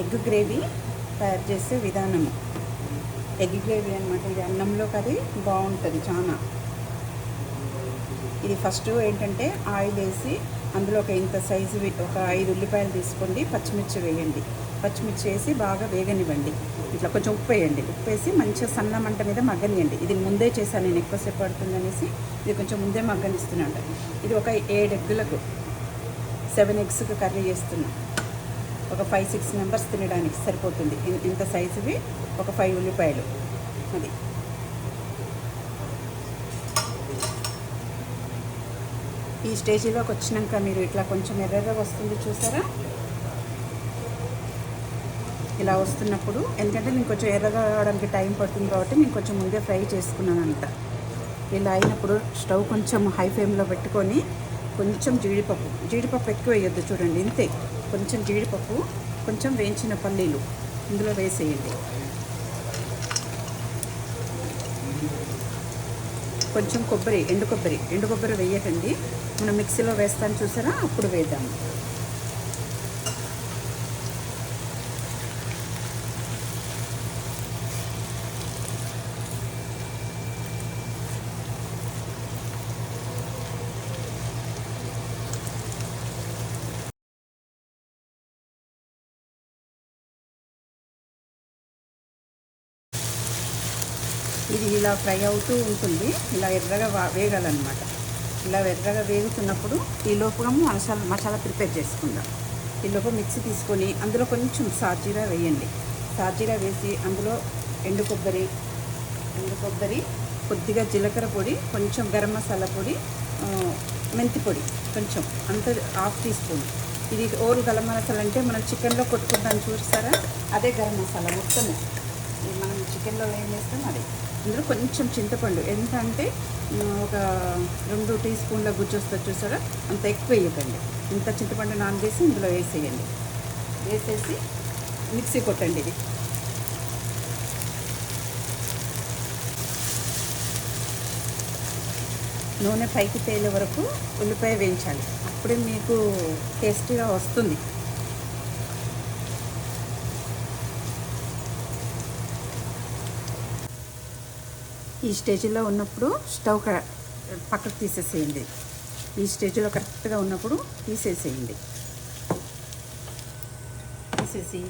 Egg gravy తయారు చేసే విధానము. ఎగ్ గ్రేవీ అనమాట ఇది అన్నంలో కది బాగుంటుంది చాలా ఇది ఫస్ట్ ఏంటంటే ఆయిల్ వేసి అందులో ఒక ఇంత సైజు ఒక ఐదు ఉల్లిపాయలు తీసుకోండి పచ్చిమిర్చి వేయండి. పచ్చిమిర్చి వేసి బాగా వేగనివ్వండి. ఇట్లా కొంచెం ఉప్పు వేయండి. ఉప్పు వేసి మంచిగా సన్న మంట మీద మగ్గనియండి. ఇది ముందే చేశాను నేను ఎక్కువసేపు పడుతుంది అనేసి ఇది కొంచెం ముందే మగ్గనిస్తున్నాను. ఇది ఒక ఏడు ఎగ్గులకు సెవెన్ ఎగ్స్కి కర్రీ చేస్తున్నాను ఒక ఫైవ్ సిక్స్ మెంబర్స్ తినడానికి సరిపోతుంది. ఇంత సైజువి ఒక ఫైవ్ ఉల్లిపాయలు. అది. ఈ స్టేజీలోకి వచ్చినాక మీరు ఇట్లా కొంచెం ఎర్రగా వస్తుంది చూసారా? ఇలా వస్తున్నప్పుడు ఎందుకంటే నేను కొంచెం ఎర్రగా రావడానికి టైం పడుతుంది కాబట్టి నేను కొంచెం ముందే ఫ్రై చేసుకున్నాను అంత ఇలా అయినప్పుడు స్టవ్ కొంచెం హై ఫ్లేమ్లో పెట్టుకొని కొంచెం జీడిపప్పు జీడిపప్పు ఎక్కువ వేయొద్దు చూడండి ఇంతే. కొంచెం జీడిపప్పు కొంచెం వేయించిన పల్లీలు ఇందులో వేసేయండి. కొంచెం కొబ్బరి ఎండు కొబ్బరి ఎండు కొబ్బరి వేయకండి. మనం మిక్సీలో వేస్తాను చూసారా? అప్పుడు వేద్దాము ఇది ఇలా ఫ్రై అవుతూ ఉంటుంది. ఇలా ఎర్రగా వేగాలన్నమాట. ఇలా ఎర్రగా వేగుతున్నప్పుడు ఈ లోపుగా మసాలా మసాలా ప్రిపేర్ చేసుకుందాం. ఈ లోపు మిక్సీ తీసుకొని అందులో కొంచెం సాజీరా వేయండి. సాజీరా వేసి అందులో ఎండు కొబ్బరి ఎండు కొబ్బరి కొద్దిగా జీలకర్ర పొడి కొంచెం గరం మసాలా పొడి మెంతి పొడి కొంచెం అంత హాఫ్ టీ స్పూన్. ఇది ఓరు గరం మసాలా అంటే మనం చికెన్లో కొట్టుకుంటాం చూస్తారా? అదే గరం మసాలా మొత్తము. చికెన్లో ఏం వేస్తాం అది ఇందులో కొంచెం చింతపండు. ఎంత అంటే ఒక రెండు టీ స్పూన్ల గుజ్జు వస్తుంది చూసారా? అంత ఎక్కువ వేయకండి. ఇంత చింతపండు నానబేసి ఇందులో వేసేయండి. వేసేసి మిక్సీ కొట్టండి ఇది. నూనె పైకి తేలే వరకు ఉల్లిపాయ వేయించాలి. అప్పుడే మీకు టేస్టీగా వస్తుంది. ఈ స్టేజ్లో ఉన్నప్పుడు స్టవ్ పక్కకు తీసేసేయండి. ఈ స్టేజ్లో కరెక్ట్గా ఉన్నప్పుడు తీసేసేయండి. తీసేసి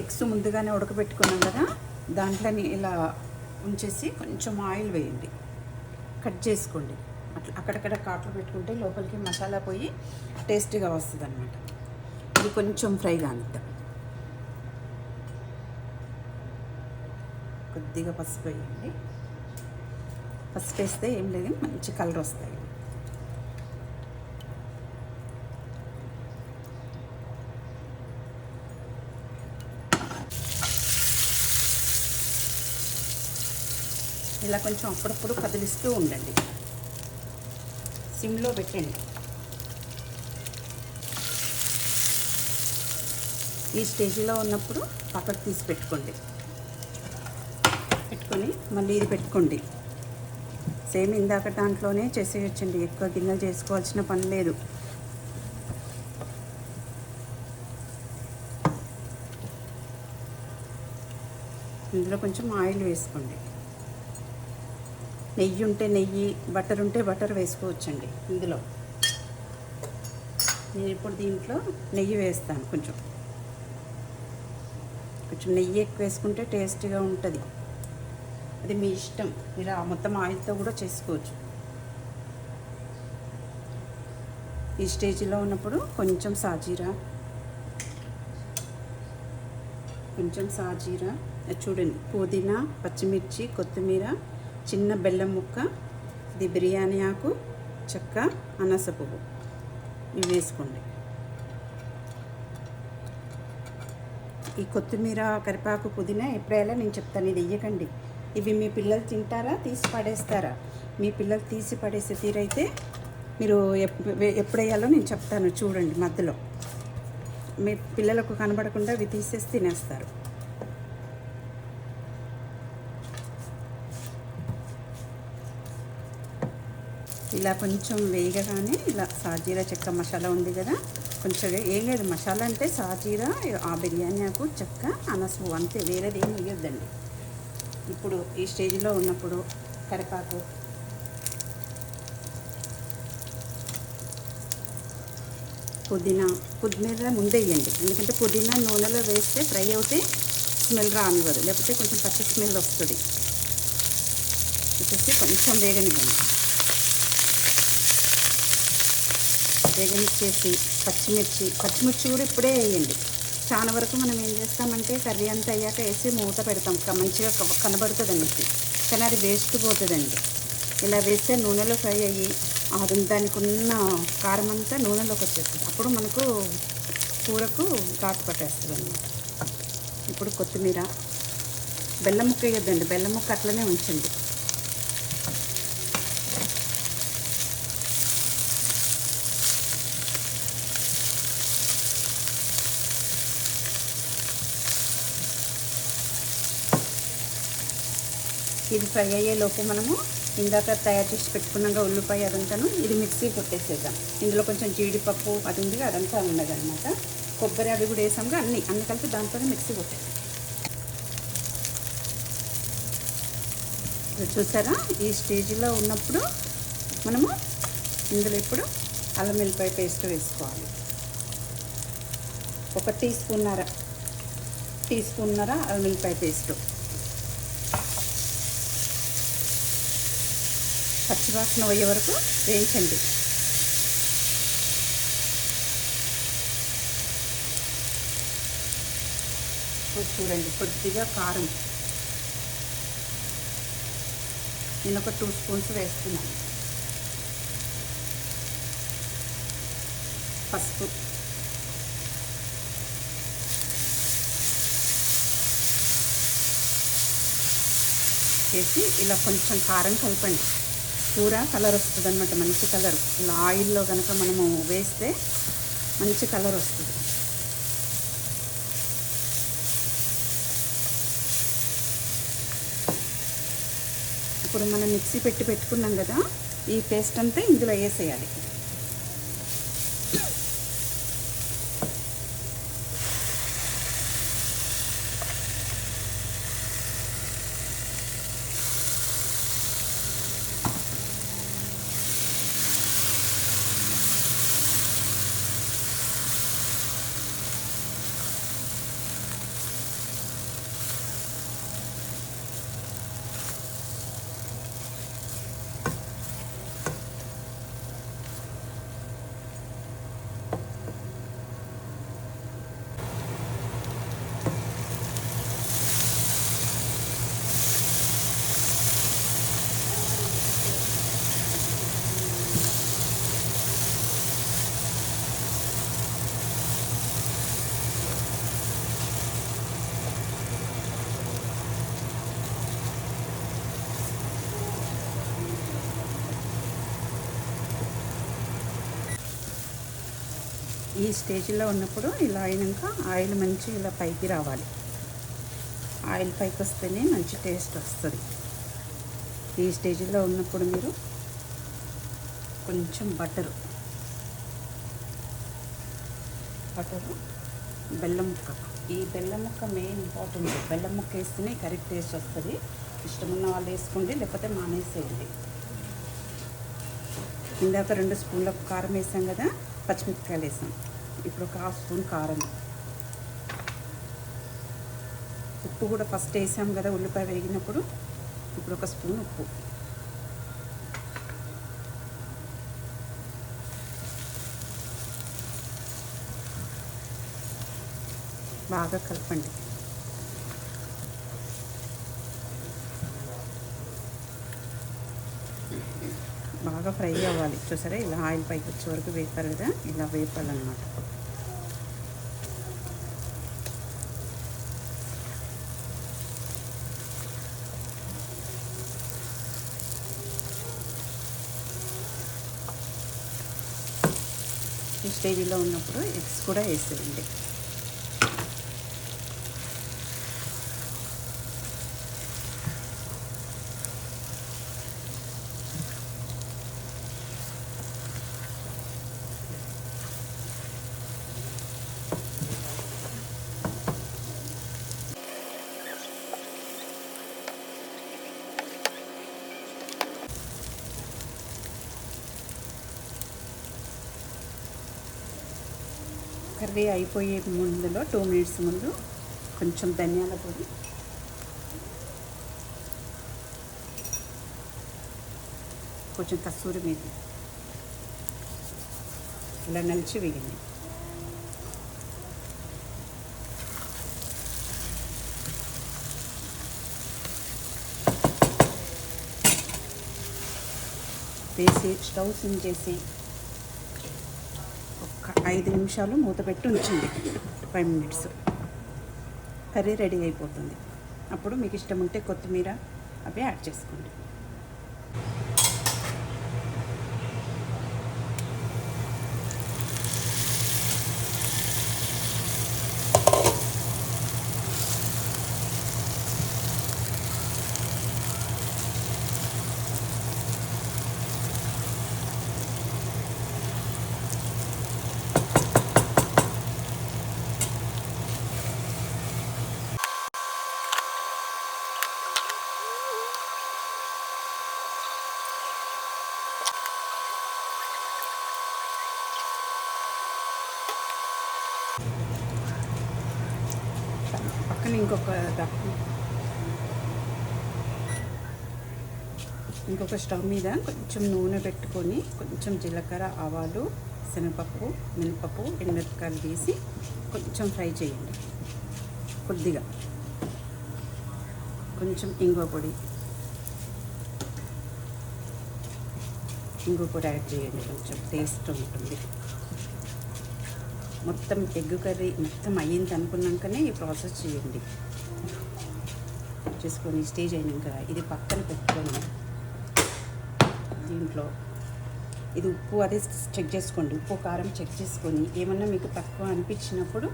ఎగ్స్ ముందుగానే ఉడకబెట్టుకున్నాం కదా దాంట్లోని ఇలా ఉంచేసి కొంచెం ఆయిల్ వేయండి. కట్ చేసుకోండి. అట్లా అక్కడక్కడ కాట్లు పెట్టుకుంటే లోపలికి మసాలా పోయి టేస్ట్గా వస్తుంది అనమాట ఇది కొంచెం ఫ్రై కానిద్దాం. కొద్దిగా పసుపు వేయండి. ఫస్ట్ వేస్తే ఏం లేదు మంచి కలర్ వస్తాయి. ఇలా కొంచెం అప్పుడప్పుడు కదిలిస్తూ ఉండండి. సిమ్లో పెట్టండి. ఈ స్టేజ్లో ఉన్నప్పుడు పక్కకు తీసి పెట్టుకోండి. పెట్టుకొని మళ్ళీ ఇది పెట్టుకోండి. సేమ్ ఇందాక దాంట్లోనే చేసేయచ్చండి. ఎక్కువ గిన్నెలు చేసుకోవాల్సిన పని లేదు. ఇందులో కొంచెం ఆయిల్ వేసుకోండి. నెయ్యి ఉంటే నెయ్యి బటర్ ఉంటే బటర్ వేసుకోవచ్చండి ఇందులో. నేను ఇప్పుడు దీంట్లో నెయ్యి వేస్తాను కొంచెం. కొంచెం నెయ్యి ఎక్కువ వేసుకుంటే టేస్టీగా ఉంటుంది. అది మీ ఇష్టం. మీరు ఆ మొత్తం ఆయిల్తో కూడా చేసుకోవచ్చు. ఈ స్టేజ్లో ఉన్నప్పుడు కొంచెం సాజీరా. కొంచెం సాజీరా. చూడండి. పుదీనా పచ్చిమిర్చి కొత్తిమీర చిన్న బెల్లం ముక్క ఇది బిర్యానీ ఆకు చెక్క అనస పువ్వు. ఇవి వేసుకోండి. ఈ కొత్తిమీర కరిపాకు పుదీనా ఎప్పుడైనా నేను చెప్తాను ఇది వెయ్యకండి ఇవి మీ పిల్లలు తింటారా? తీసి పడేస్తారా? మీ పిల్లలు తీసి పడేసే తీరైతే మీరు ఎప్- ఎప్పుడు నేను చెప్తాను చూడండి మధ్యలో. మీ పిల్లలకు కనబడకుండా ఇవి తీసేసి తినేస్తారు. ఇలా కొంచెం వేగగానే ఇలా సాజీరా చెక్క మసాలా ఉంది కదా కొంచెం ఏం లేదు మసాలా అంటే సాజీరా ఆ బిర్యానీ ఆకు చెక్క అనసు అంతే వేరేది ఏం వేయద్దండి. ఇప్పుడు ఈ స్టేజ్లో ఉన్నప్పుడు కరిపాకు పుదీనా పుదీనా ముందే వేయండి. ఎందుకంటే పుదీనా నూనెలో వేస్తే ఫ్రై అవుతే స్మెల్ రానివ్వదు. లేకపోతే కొంచెం పచ్చి స్మెల్ వస్తుంది. వచ్చేసి కొంచెం వేగనివ్వండి. వేగనిచ్చేసి పచ్చిమిర్చి పచ్చిమిర్చి కూడా ఇప్పుడే వేయండి. చాలా వరకు మనం ఏం చేస్తామంటే కర్రీ అంతా అయ్యాక వేసి మూత పెడతాం. మంచిగా కనబడుతుంది అన్నట్టు కానీ అది వేస్ట్ పోతుందండి. ఇలా వేస్తే నూనెలో ఫ్రై అయ్యి దానికి ఉన్న కారం అంతా నూనెలోకి వచ్చేస్తుంది. అప్పుడు మనకు కూరకు ఘాటు పట్టేస్తుంది అన్నమాట ఇప్పుడు కొత్తిమీర బెల్లం ముక్క వేయద్దండి. బెల్లం ముక్క అట్లనే ఉంచండి. ఇది ఫ్రై అయ్యేలోపు మనము ఇందాక తయారు చేసి పెట్టుకున్నాక ఉల్లిపాయ అదంతాను ఇది మిక్సీ కొట్టేసేద్దాం. ఇందులో కొంచెం జీడిపప్పు అది ఉంది అదంతా ఉన్నదన్నమాట కొబ్బరి అవి కూడా వేసాం అన్నీ అన్ని కలిపి దాంతో మిక్సీ కొట్టేసాం చూసారా? ఈ స్టేజ్లో ఉన్నప్పుడు మనము ఇందులో ఇప్పుడు అల్లం వెల్లిపాయ పేస్ట్ వేసుకోవాలి. ఒక టీ స్పూన్నర టీ స్పూన్నర అల్లం వెల్లిపాయ పేస్ట్. పచ్చివాసన అయ్యే వరకు వేయించండి. చూడండి కొద్దిగా కారం. నేను ఒక టూ స్పూన్స్ వేస్తున్నాను. పసుపు. వేసి ఇలా కొంచెం కారం కలపండి. కూర కలర్ వస్తుంది అనమాట మంచి కలర్. ఇలా ఆయిల్లో కనుక మనము వేస్తే మంచి కలర్ వస్తుంది. ఇప్పుడు మనం మిక్సీ పెట్టి పెట్టుకున్నాం కదా ఈ పేస్ట్ అంతా ఇందులో వేసేయాలి. ఈ స్టేజ్లో ఉన్నప్పుడు ఇలా అయినాక ఆయిల్ మంచి ఇలా పైకి రావాలి. ఆయిల్ పైకి వస్తేనే మంచి టేస్ట్ వస్తుంది. ఈ స్టేజ్లో ఉన్నప్పుడు మీరు కొంచెం బటరు. బటరు బెల్లం ముక్క. ఈ బెల్లం ముక్క మెయిన్ ఇంపార్టెంట్. బెల్లం ముక్క వేస్తేనే కరెక్ట్ టేస్ట్ వస్తుంది. ఇష్టమున్న వాళ్ళు వేసుకోండి లేకపోతే మానేసేయండి. ఇందాక రెండు స్పూన్ల కారం వేసాం కదా పచ్చిమిరపకాయలు వేసాం. ఇప్పుడు ఒక హాఫ్ స్పూన్ కారం. ఉప్పు కూడా ఫస్ట్ వేసాం కదా ఉల్లిపాయ వేగినప్పుడు. ఇప్పుడు ఒక స్పూన్ ఉప్పు. బాగా కలపండి. బాగా ఫ్రై అవ్వాలి. చూసారా? ఇలా ఆయిల్ పైకి వచ్చే వరకు వేపారు కదా? ఇలా వేపాలన్నమాట. ఈ స్టేజ్లో ఉన్నప్పుడు ఎగ్స్ కూడా వేసేయండి. కర్రీ అయిపోయే ముందులో టూ మినిట్స్ ముందు కొంచెం ధనియాల పొడి. కొంచెం కస్తూరి మీద ఇలా నలిచి వేయండి. వేసి స్టవ్ సిమ్ చేసి ఐదు నిమిషాలు మూత పెట్టి ఉంచండి. ఫైవ్ మినిట్స్ కర్రీ రెడీ అయిపోతుంది. అప్పుడు మీకు ఇష్టం ఉంటే కొత్తిమీర అవి యాడ్ చేసుకోండి. ఇంకొక ఇంకొక స్టవ్ మీద కొంచెం నూనె పెట్టుకొని కొంచెం జీలకర్ర ఆవాలు శనగపప్పు మినపప్పు ఎండుమిరపకాయలు వేసి కొంచెం ఫ్రై చేయండి. కొద్దిగా. కొంచెం ఇంగువ పొడి. ఇంగువ పొడి యాడ్ చేయండి. కొంచెం టేస్ట్ ఉంటుంది. మొత్తం ఎగ్ కర్రీ మొత్తం అయ్యింది అనుకున్నాకనే ఈ ప్రాసెస్ చేయండి. చేసుకొని స్టేజ్ అయినాక ఇది పక్కన పెట్టుకొని దీంట్లో ఇది ఉప్పు అదే చెక్ చేసుకోండి. ఉప్పు కారం చెక్ చేసుకొని ఏమన్నా మీకు తక్కువ అనిపించినప్పుడు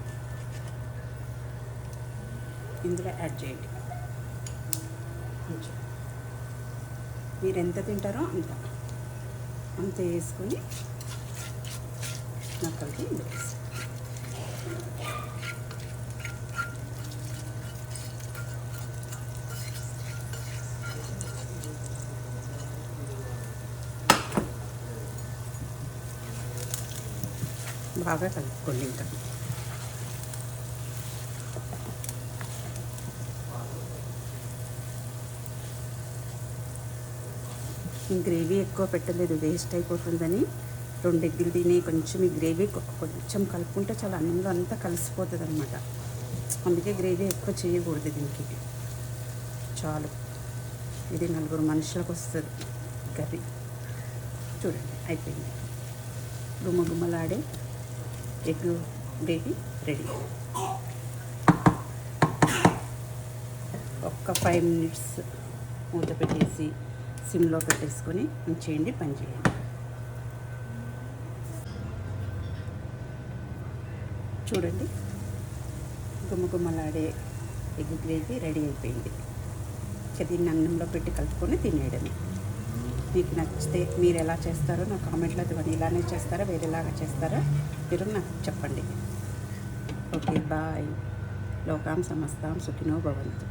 ఇందులో యాడ్ చేయండి. కొంచెం. మీరు ఎంత తింటారో అంత. అంత వేసుకొని నాకు కలిపి ఇందులో వేసుకోండి బాగా కలుపుకోండి ఇంకా. ఈ గ్రేవీ ఎక్కువ పెట్టలేదు వేస్ట్ అయిపోతుందని. రెండు ఎగ్గులు తిని కొంచెం ఈ గ్రేవీ కొంచెం కలుపుకుంటే చాలా అన్నంలో అంతా కలిసిపోతుంది అనమాట అందుకే గ్రేవీ ఎక్కువ చేయకూడదు దీనికి. చాలు. ఇది నలుగురు మనుషులకు వస్తుంది కర్రీ చూడండి అయిపోయింది. గుమ్మ గుమ్మలాడే ఎగ్ గ్రేవీ రెడీ. ఒక్క ఫైవ్ మినిట్స్ మూత పెట్టేసి సిమ్లో పెట్టేసుకొని ఉంచేయండి పని చేయండి. చూడండి గుమ్మగుమ్మలాడే ఎగ్ గ్రేవీ రెడీ అయిపోయింది. ఇక దీన్ని అన్నంలో పెట్టి కలుపుకొని తినేయడమే. మీకు నచ్చితే మీరు ఎలా చేస్తారో నా కామెంట్లో అది ఇలానే చేస్తారా వేరేలాగా చేస్తారా? మీరు నాకు చెప్పండి. Okay bye. లోకాం సమస్తాం సుఖినో భవంతు.